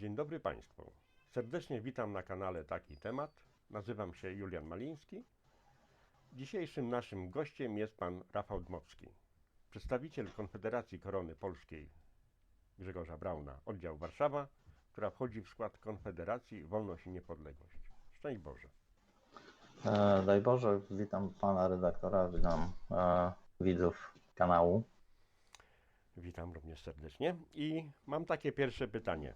Dzień dobry Państwu. Serdecznie witam na kanale Taki Temat. Nazywam się Julian Maliński. Dzisiejszym naszym gościem jest pan Rafał Dmowski, przedstawiciel Konfederacji Korony Polskiej Grzegorza Brauna, oddział Warszawa, która wchodzi w skład Konfederacji Wolność i Niepodległość. Szczęść Boże. E, Daj Boże, witam pana redaktora, witam e, widzów kanału. Witam również serdecznie. I mam takie pierwsze pytanie.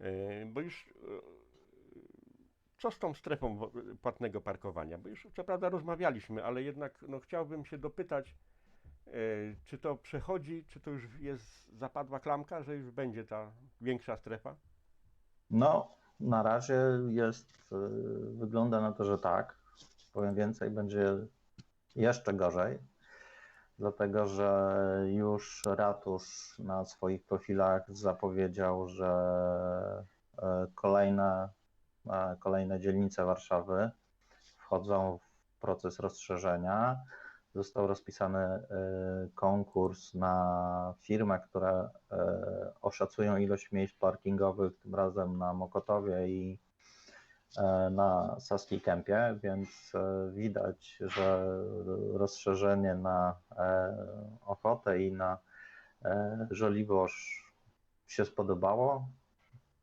E, Bo już e, co z tą strefą płatnego parkowania? Bo już co prawda rozmawialiśmy, ale jednak no, chciałbym się dopytać, e, czy to przechodzi, czy to już jest zapadła klamka, że już będzie ta większa strefa? No, na razie jest, wygląda na to, że tak. Powiem więcej, będzie jeszcze gorzej, dlatego że już ratusz na swoich profilach zapowiedział, że e, kolejne, e, kolejne dzielnice Warszawy wchodzą w proces rozszerzenia. Został rozpisany e, konkurs na firmę, która e, oszacują ilość miejsc parkingowych, tym razem na Mokotowie i na Saskiej Kępie, więc e, widać, że rozszerzenie na e, Ochotę i na e, Żoliborz się spodobało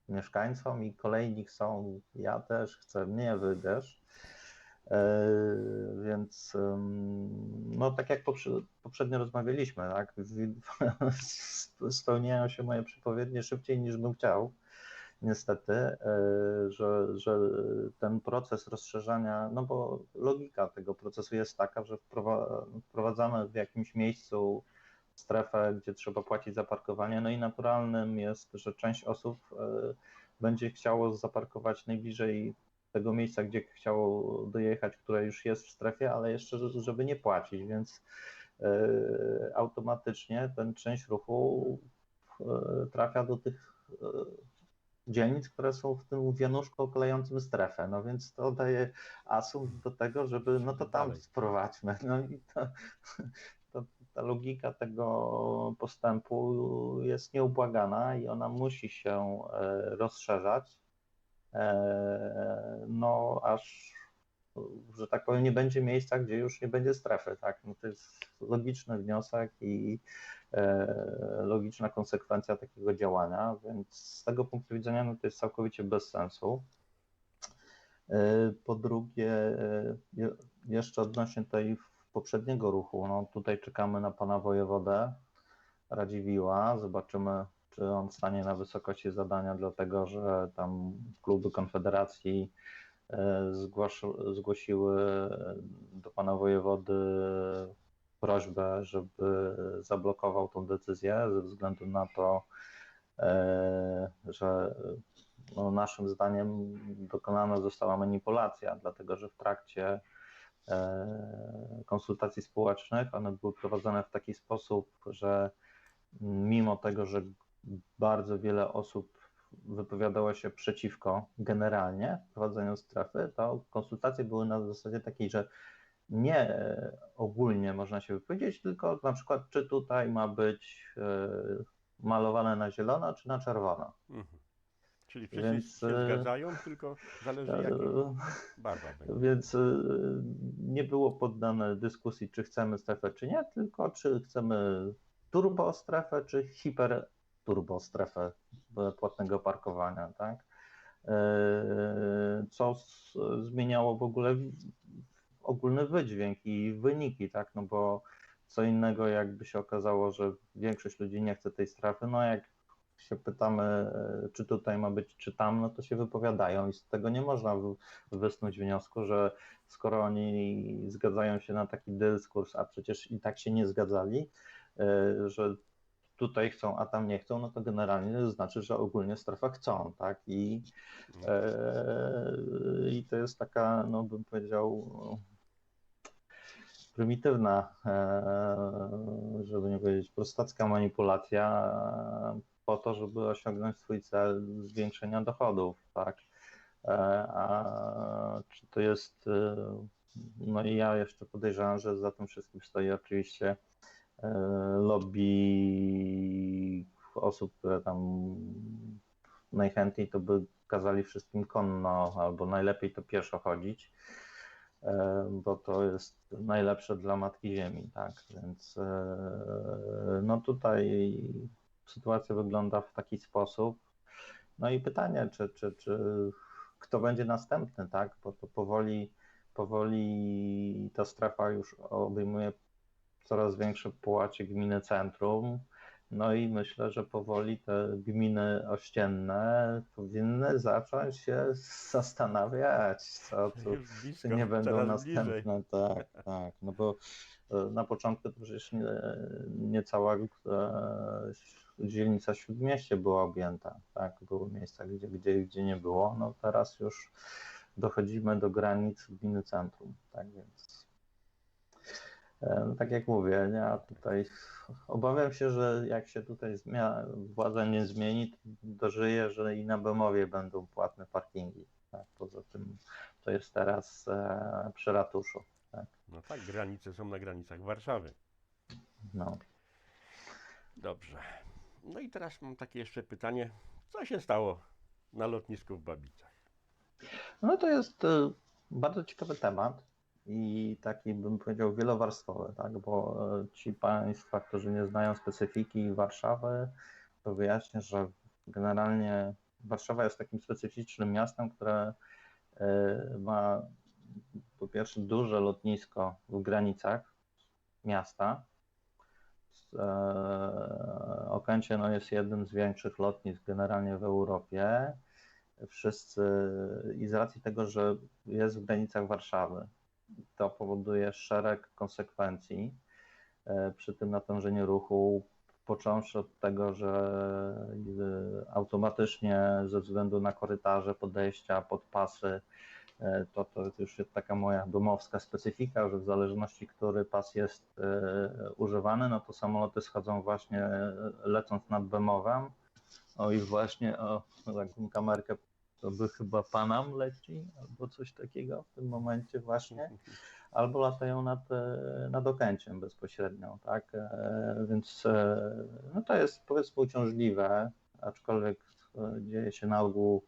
mieszkańcom i kolejni chcą, ja też chcę, mnie wybierz. E, Więc no tak jak poprze- poprzednio rozmawialiśmy, tak, spełniają się moje przepowiednie szybciej niż bym chciał, niestety, e, że, że ten proces rozszerzania, no bo logika tego procesu jest taka, że wprowa- wprowadzamy w jakimś miejscu strefę, gdzie trzeba płacić za parkowanie, no i naturalnym jest, że część osób e, będzie chciało zaparkować najbliżej tego miejsca, gdzie chciało dojechać, które już jest w strefie, ale jeszcze, żeby nie płacić, więc e, automatycznie ten część ruchu trafia do tych dzielnic, które są w tym wianuszku oklejającym strefę. No więc to daje asum do tego, żeby no to tam Dalej. sprowadźmy. No i to, to, ta logika tego postępu jest nieubłagana i ona musi się e, rozszerzać. E, No, aż, że tak powiem, nie będzie miejsca, gdzie już nie będzie strefy, tak? No to jest logiczny wniosek i e, logiczna konsekwencja takiego działania, więc z tego punktu widzenia no to jest całkowicie bez sensu. E, Po drugie, e, je- jeszcze odnośnie tej poprzedniego ruchu, no tutaj czekamy na pana wojewodę Radziwiła, zobaczymy, czy on stanie na wysokości zadania, dlatego że tam kluby Konfederacji e, zgłosiły do pana wojewody prośbę, żeby zablokował tą decyzję ze względu na to, e, że no, naszym zdaniem dokonana została manipulacja, dlatego że w trakcie e, konsultacji społecznych one były prowadzone w taki sposób, że mimo tego, że bardzo wiele osób wypowiadało się przeciwko generalnie prowadzeniu strefy, to konsultacje były na zasadzie takiej, że nie e, ogólnie można się wypowiedzieć, tylko na przykład, czy tutaj ma być e, malowane na zielono, czy na czerwono. Mhm. Czyli wszyscy Więc, się e, zgadzają, tylko zależy jaka E, barwa będzie. Więc nie było poddane dyskusji, czy chcemy strefę, czy nie, tylko czy chcemy turbo strefę, czy hiper turbo strefę płatnego parkowania, tak? E, Co zmieniało w ogóle ogólny wydźwięk i wyniki, tak? No bo co innego, jakby się okazało, że większość ludzi nie chce tej strefy, no jak się pytamy, e, czy tutaj ma być, czy tam, no to się wypowiadają i z tego nie można wy- wysnuć wniosku, że skoro oni zgadzają się na taki dyskurs, a przecież i tak się nie zgadzali, e, że tutaj chcą, a tam nie chcą, no to generalnie znaczy, że ogólnie strefa chcą, tak? I, e, i to jest taka, no bym powiedział, prymitywna, e, żeby nie powiedzieć prostacka manipulacja po to, żeby osiągnąć swój cel zwiększenia dochodów, tak? E, A czy to jest, e, no i ja jeszcze podejrzewam, że za tym wszystkim stoi oczywiście lobby osób, które tam najchętniej to by kazali wszystkim konno, albo najlepiej to pieszo chodzić, e, bo to jest najlepsze dla Matki Ziemi, tak, więc e, no tutaj sytuacja wygląda w taki sposób. No i pytanie, czy, czy, czy kto będzie następny, tak, bo to powoli, powoli ta strefa już obejmuje coraz większe połacie gminy centrum. No i myślę, że powoli te gminy ościenne powinny zacząć się zastanawiać, co tu, blisko, czy nie będą coraz bliżej. następne. Tak, tak. No bo e, na początku to przecież nie, nie cała e, dzielnica Śródmieście była objęta. Tak, były miejsca, gdzie, gdzie, gdzie nie było. No teraz już dochodzimy do granic gminy centrum. Tak więc. Tak jak mówię, ja tutaj obawiam się, że jak się tutaj zmia- władza nie zmieni, to dożyje, że i na Bemowie będą płatne parkingi. Tak, poza tym to jest teraz e, przy ratuszu. Tak, No tak, granice są na granicach Warszawy. no. Dobrze. No i teraz mam takie jeszcze pytanie. Co się stało na lotnisku w Babicach? no to jest e, bardzo ciekawy temat i taki bym powiedział wielowarstwowy, tak, bo e, ci Państwa, którzy nie znają specyfiki Warszawy, to wyjaśnię, że generalnie Warszawa jest takim specyficznym miastem, które e, ma po pierwsze duże lotnisko w granicach miasta. E, Okęcie no, jest jednym z większych lotnisk generalnie w Europie. Wszyscy i z racji tego, że jest w granicach Warszawy, to powoduje szereg konsekwencji e, przy tym natężeniu ruchu, począwszy od tego, że e, automatycznie ze względu na korytarze, podejścia, podpasy, e, to, to już jest taka moja domowska specyfika, że w zależności, który pas jest używany, no to samoloty schodzą właśnie lecąc nad Bemowem. O i właśnie o taką kamerkę to by chyba Panam leci albo coś takiego w tym momencie właśnie albo latają nad, e, nad Okęciem bezpośrednio, tak? E, Więc e, no to jest powiedzmy uciążliwe, aczkolwiek dzieje się na ogół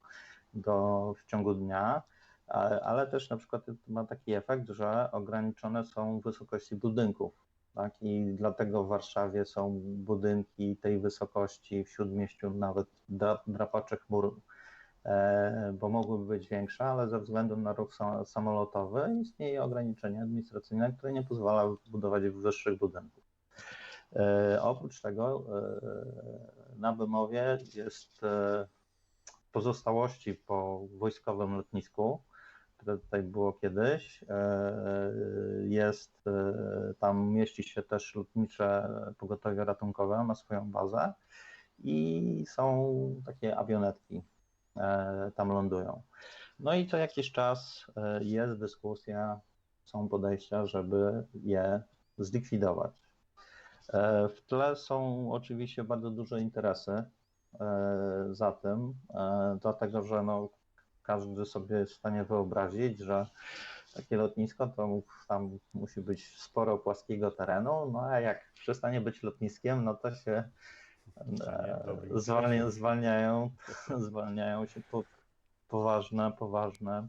do, w ciągu dnia, ale, ale też na przykład ma taki efekt, że ograniczone są wysokości budynków. Tak? I dlatego w Warszawie są budynki tej wysokości, w Śródmieściu nawet dra- drapacze chmur bo mogłyby być większe, ale ze względu na ruch sam- samolotowy istnieje ograniczenie administracyjne, które nie pozwala budować wyższych budynków. E, Oprócz tego e, na Bemowie jest e, pozostałości po wojskowym lotnisku, które tutaj było kiedyś. E, Jest, e, tam mieści się też lotnicze pogotowie ratunkowe, ma swoją bazę i są takie awionetki e, tam lądują. No i co jakiś czas e, jest dyskusja, są podejścia, żeby je zlikwidować. E, W tle są oczywiście bardzo duże interesy e, za tym, e, dlatego że no, każdy sobie jest w stanie wyobrazić, że takie lotnisko to tam musi być sporo płaskiego terenu, no a jak przestanie być lotniskiem, no to się E, zwalnia, zwalniają, zwalniają się po, poważne, poważne,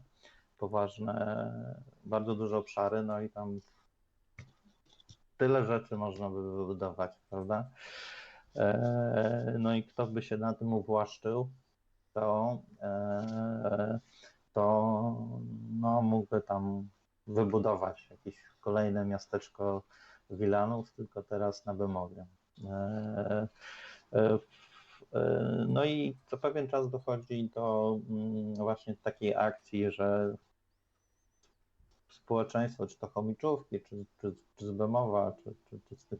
poważne, bardzo duże obszary, no i tam tyle rzeczy można by wybudować, prawda? E, No i kto by się na tym uwłaszczył, to, e, to no, mógłby tam wybudować jakieś kolejne miasteczko Wilanów, tylko teraz na Bemowie. E, e, No i co pewien czas dochodzi do mm, właśnie takiej akcji, że społeczeństwo, czy to chomiczówki, czy, czy, czy z Bemowa, czy, czy, czy z tych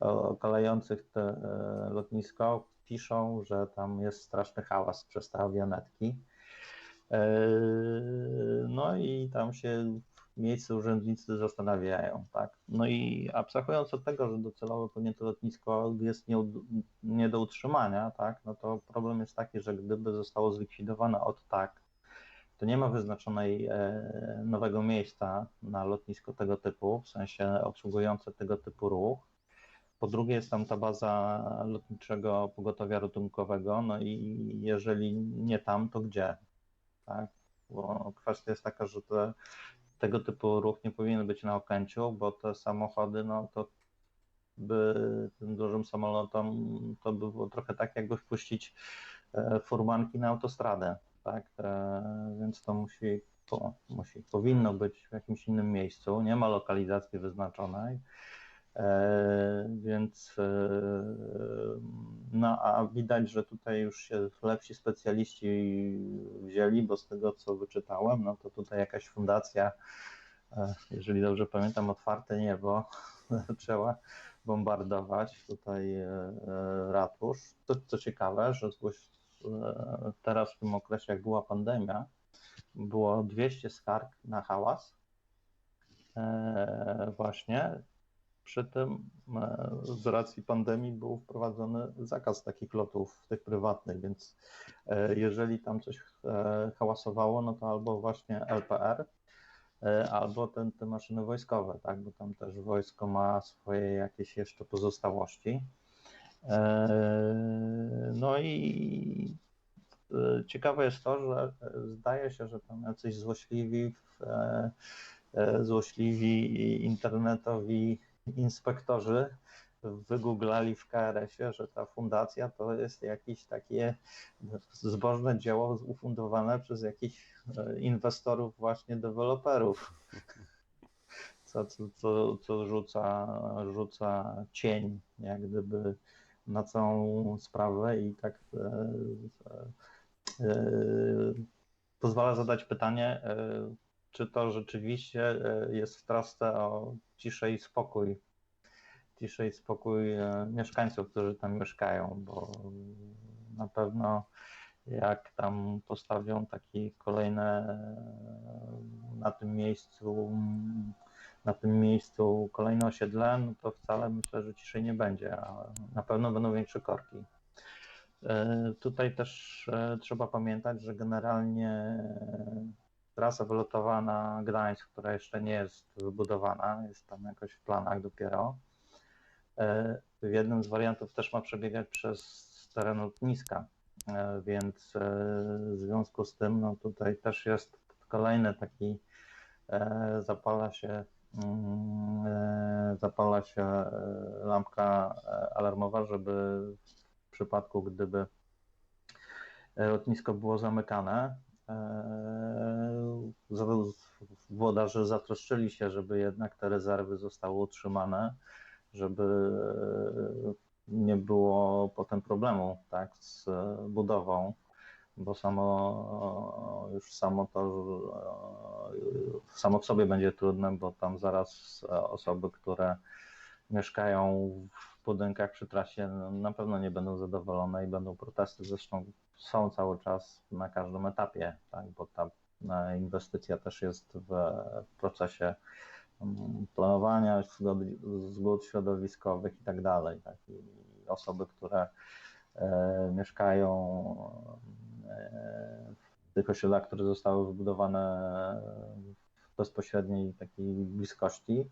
okalających te e, lotnisko, piszą, że tam jest straszny hałas przez te awionetki. No i tam się miejsce urzędnicy zastanawiają, tak. No i abstrahując od tego, że docelowo pewnie to lotnisko jest nie, nie do utrzymania, tak, no to problem jest taki, że gdyby zostało zlikwidowane od tak, to nie ma wyznaczonej e, nowego miejsca na lotnisko tego typu, w sensie obsługujące tego typu ruch. Po drugie jest tam ta baza lotniczego pogotowia ratunkowego, no i jeżeli nie tam, to gdzie? Tak? Bo kwestia jest taka, że te, tego typu ruch nie powinien być na Okęciu, bo te samochody, no to by tym dużym samolotom to by było trochę tak, jakby wpuścić e, furmanki na autostradę, tak? E, Więc to musi, po, musi, powinno być w jakimś innym miejscu, nie ma lokalizacji wyznaczonej. E, Więc e, no a widać, że tutaj już się lepsi specjaliści wzięli, bo z tego co wyczytałem, no to tutaj jakaś fundacja, e, jeżeli dobrze pamiętam, otwarte niebo zaczęła bombardować tutaj ratusz. To co ciekawe, że teraz w tym okresie, jak była pandemia, było 200 skarg na hałas. Właśnie przy tym e, z racji pandemii był wprowadzony zakaz takich lotów, tych prywatnych, więc e, jeżeli tam coś e, hałasowało, no to albo właśnie LPR, albo ten, te maszyny wojskowe, tak, bo tam też wojsko ma swoje jakieś jeszcze pozostałości. No i ciekawe jest to, że zdaje się, że tam jacyś złośliwi, e, złośliwi internetowi inspektorzy wygooglali w KRS-ie, że ta fundacja to jest jakieś takie zbożne dzieło ufundowane przez jakichś e, inwestorów, właśnie deweloperów, co, co, co, rzuca, rzuca cień jak gdyby na całą sprawę i tak e, e, pozwala zadać pytanie, e, czy to rzeczywiście e, jest w trosce o ciszę i spokój, ciszę i spokój e, mieszkańców, którzy tam mieszkają, bo na pewno jak tam postawią takie kolejne e, na tym miejscu na tym miejscu kolejne osiedle, no to wcale myślę, że ciszej nie będzie, a na pewno będą większe korki. E, Tutaj też trzeba pamiętać, że generalnie trasa wylotowa na Gdańsk, która jeszcze nie jest wybudowana, jest tam jakoś w planach dopiero. e, W jednym z wariantów też ma przebiegać przez teren lotniska, e, więc e, w związku z tym no tutaj też jest kolejny taki zapala się mm, zapala się lampka alarmowa, żeby w przypadku gdyby lotnisko było zamykane, za- włodarze zatroszczyli się, żeby jednak te rezerwy zostały utrzymane, żeby e, nie było potem problemu tak, z e, budową, bo samo już samo to e, samo w sobie będzie trudne, bo tam zaraz e, osoby, które mieszkają w budynkach przy trasie no, na pewno nie będą zadowolone i będą protesty, zresztą są cały czas na każdym etapie, tak, bo ta e, inwestycja też jest w procesie mm, planowania, zgód, środowiskowych i tak dalej. Tak, i osoby, które e, mieszkają e, w tych osiedlach, które zostały wybudowane w bezpośredniej takiej bliskości,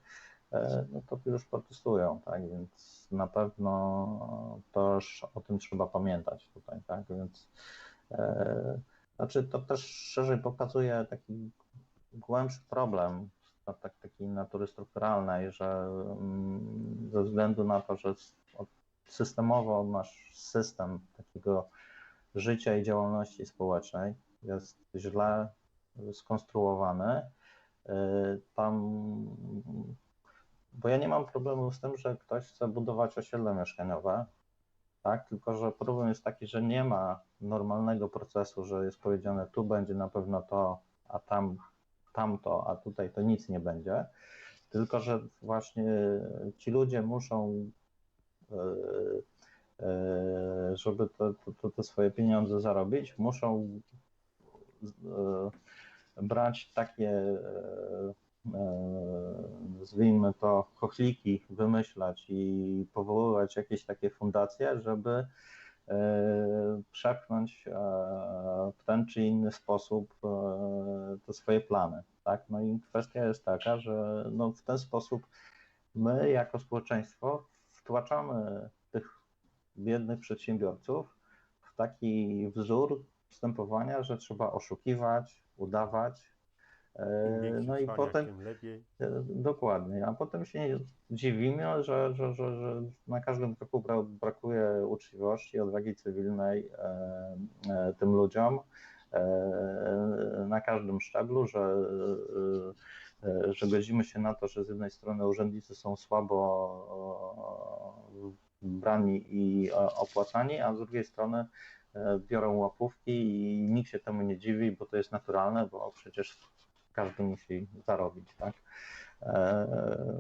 no to już protestują, tak, więc na pewno też o tym trzeba pamiętać tutaj, tak, więc e, znaczy to też szerzej pokazuje taki głębszy problem tak, takiej natury strukturalnej, że mm, ze względu na to, że systemowo nasz system takiego życia i działalności społecznej jest źle skonstruowany, y, tam bo ja nie mam problemu z tym, że ktoś chce budować osiedle mieszkaniowe, tak? Tylko, że problem jest taki, że nie ma normalnego procesu, że jest powiedziane, tu będzie na pewno to, a tam tamto, a tutaj to nic nie będzie. Tylko, że właśnie ci ludzie muszą, e, e, żeby te, te, te swoje pieniądze zarobić, muszą e, brać takie, e, e, nazwijmy to, chochliki, wymyślać i powoływać jakieś takie fundacje, żeby e, przepchnąć e, w ten czy inny sposób e, te swoje plany. Tak? No i kwestia jest taka, że no w ten sposób my jako społeczeństwo wtłaczamy tych biednych przedsiębiorców w taki wzór postępowania, że trzeba oszukiwać, udawać. E, No i potem. E, Dokładnie, a potem się dziwimy, że, że, że, że na każdym kroku bra- brakuje uczciwości, odwagi cywilnej e, tym ludziom na każdym szczeblu, że, że godzimy się na to, że z jednej strony urzędnicy są słabo brani i opłacani, a z drugiej strony biorą łapówki i nikt się temu nie dziwi, bo to jest naturalne, bo przecież każdy musi zarobić, tak? E,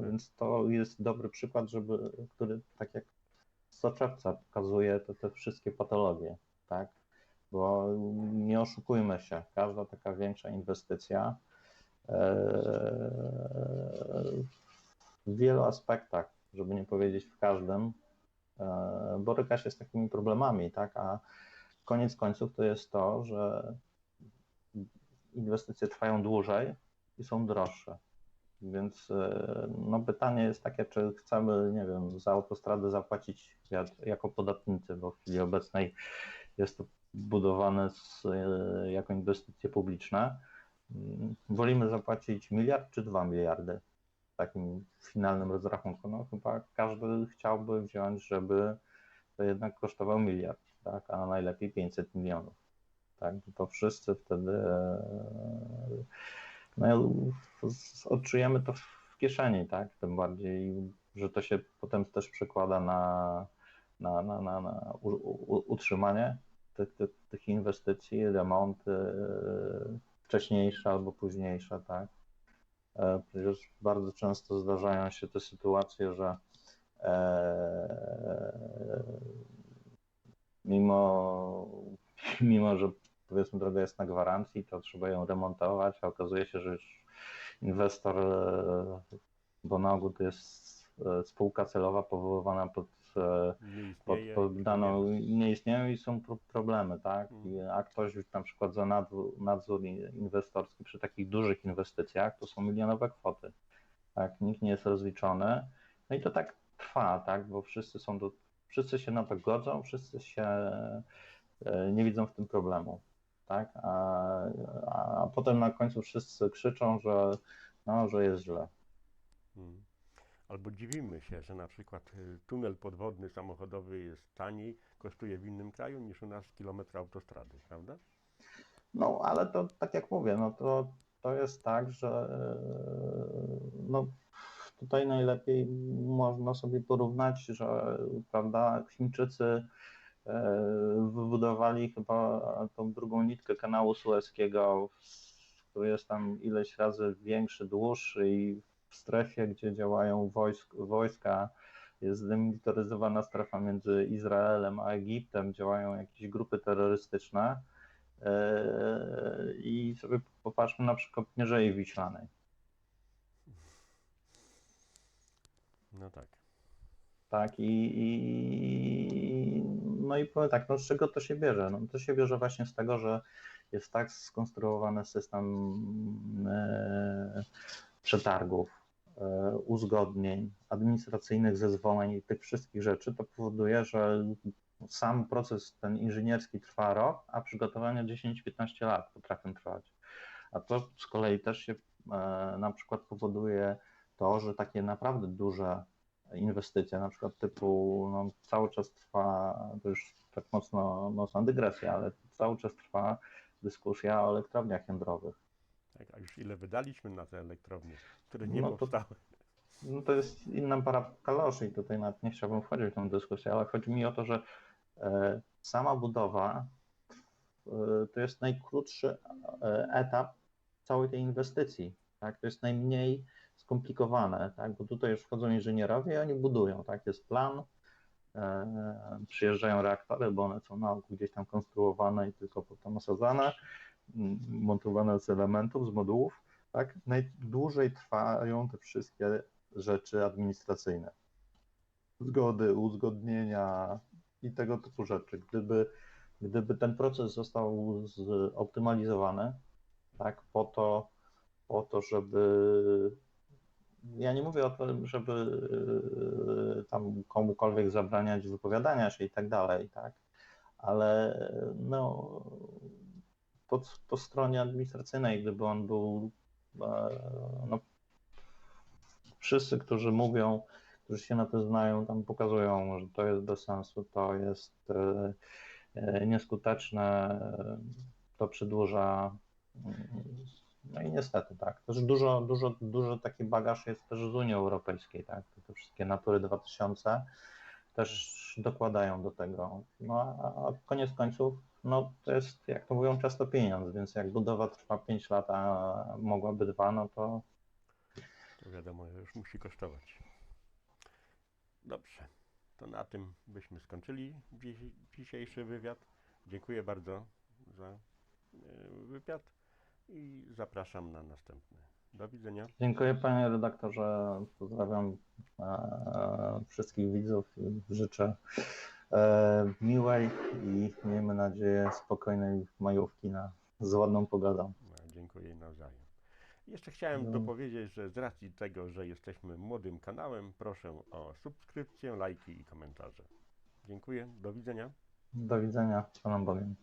Więc to jest dobry przykład, żeby, który tak jak soczewca pokazuje te, te wszystkie patologie, tak? Bo nie oszukujmy się, każda taka większa inwestycja e, w wielu aspektach, żeby nie powiedzieć w każdym, e, boryka się z takimi problemami, tak? A koniec końców to jest to, że inwestycje trwają dłużej i są droższe. Więc e, no, pytanie jest takie, czy chcemy, nie wiem, za autostradę zapłacić ja- jako podatnicy, bo w chwili obecnej jest to budowane z, e, jako inwestycje publiczne. Mm, Wolimy zapłacić miliard czy dwa miliardy w takim finalnym rozrachunku? No chyba każdy chciałby wziąć, żeby to jednak kosztował miliard, tak? a najlepiej 500 milionów. Tak? To wszyscy wtedy e, no, odczujemy to w kieszeni, tak? Tym bardziej, że to się potem też przekłada na, na, na, na, na utrzymanie tych, tych, tych inwestycji, remonty e, wcześniejsze albo późniejsze, tak? E, Przecież bardzo często zdarzają się te sytuacje, że mimo, mimo, że powiedzmy droga jest na gwarancji, to trzeba ją remontować, a okazuje się, że już inwestor, e, bo na ogół to jest e, spółka celowa powoływana pod, e, pod, pod daną, nie istnieją i są pro- problemy, tak? I, a ktoś na przykład za nadzór, nadzór inwestorski przy takich dużych inwestycjach to są milionowe kwoty, tak? Nikt nie jest rozliczony, no i to tak trwa, tak? Bo wszyscy są do, wszyscy się na to godzą, wszyscy się nie widzą w tym problemu, tak? A, a potem na końcu wszyscy krzyczą, że no, że jest źle. Mm. Albo dziwimy się, że na przykład y, tunel podwodny samochodowy jest taniej, kosztuje w innym kraju niż u nas kilometr autostrady, prawda? No, ale to tak jak mówię, no to, to jest tak, że e, no, tutaj najlepiej można sobie porównać, że prawda, Chińczycy wybudowali chyba tą drugą nitkę kanału sueskiego, który jest tam ileś razy większy, dłuższy i w strefie, gdzie działają wojsk, wojska, jest zdemilitaryzowana strefa między Izraelem a Egiptem, działają jakieś grupy terrorystyczne. Eee, I sobie popatrzmy na przykład Mierzei Wiślanej. No tak. Tak, i, i no i powiem tak, no z czego to się bierze? No to się bierze właśnie z tego, że jest tak skonstruowany system e, przetargów, e, uzgodnień, administracyjnych zezwoleń i tych wszystkich rzeczy, to powoduje, że sam proces ten inżynierski trwa rok, a przygotowania 10-15 lat potrafią trwać. A to z kolei też się e, na przykład powoduje to, że takie naprawdę duże inwestycje, na przykład typu, no, cały czas trwa, to już tak mocno, mocna dygresja, ale cały czas trwa dyskusja o elektrowniach jądrowych. tak. A już ile wydaliśmy na te elektrownie, które nie No to- powstały. No to jest inna para kaloszy i tutaj nawet nie chciałbym wchodzić w tę dyskusję, ale chodzi mi o to, że e, sama budowa e, to jest najkrótszy e, etap całej tej inwestycji. Tak? To jest najmniej skomplikowane, tak? bo tutaj już wchodzą inżynierowie i oni budują. Tak? Jest plan, e, przyjeżdżają reaktory, bo one są na ogół gdzieś tam konstruowane i tylko potem osadzane, m, montowane z elementów, z modułów. Tak? Najdłużej trwają te wszystkie rzeczy administracyjne. Zgody, uzgodnienia i tego typu rzeczy. Gdyby, gdyby ten proces został zoptymalizowany, tak, po to, po to, żeby ja nie mówię o tym, żeby yy, tam komukolwiek zabraniać wypowiadania się i tak dalej, tak? Ale no, po, po stronie administracyjnej, gdyby on był, e, no, wszyscy, którzy mówią, którzy się na to znają, tam pokazują, że to jest bez sensu, to jest e, e, nieskuteczne, e, to przedłuża. No i niestety tak. Też dużo, dużo, dużo taki bagaż jest też z Unii Europejskiej, tak. Te wszystkie Natury 2000 też dokładają do tego. No a koniec końców, no to jest, jak to mówią, często pieniądz, więc jak budowa trwa 5 lat, a mogłaby dwa, no to To wiadomo, już musi kosztować. Dobrze, to na tym byśmy skończyli dzisiejszy wywiad. Dziękuję bardzo za e, wywiad i zapraszam na następny. Do widzenia. Dziękuję panie redaktorze. Pozdrawiam e, wszystkich widzów i życzę e, miłej i miejmy nadzieję spokojnej majówki na, z ładną pogodą. No, Dziękuję nawzajem. Jeszcze chciałem No. dopowiedzieć, że z racji tego, że jesteśmy młodym kanałem, proszę o subskrypcję, lajki i komentarze. Dziękuję, do widzenia. Do widzenia Panem Bogiem.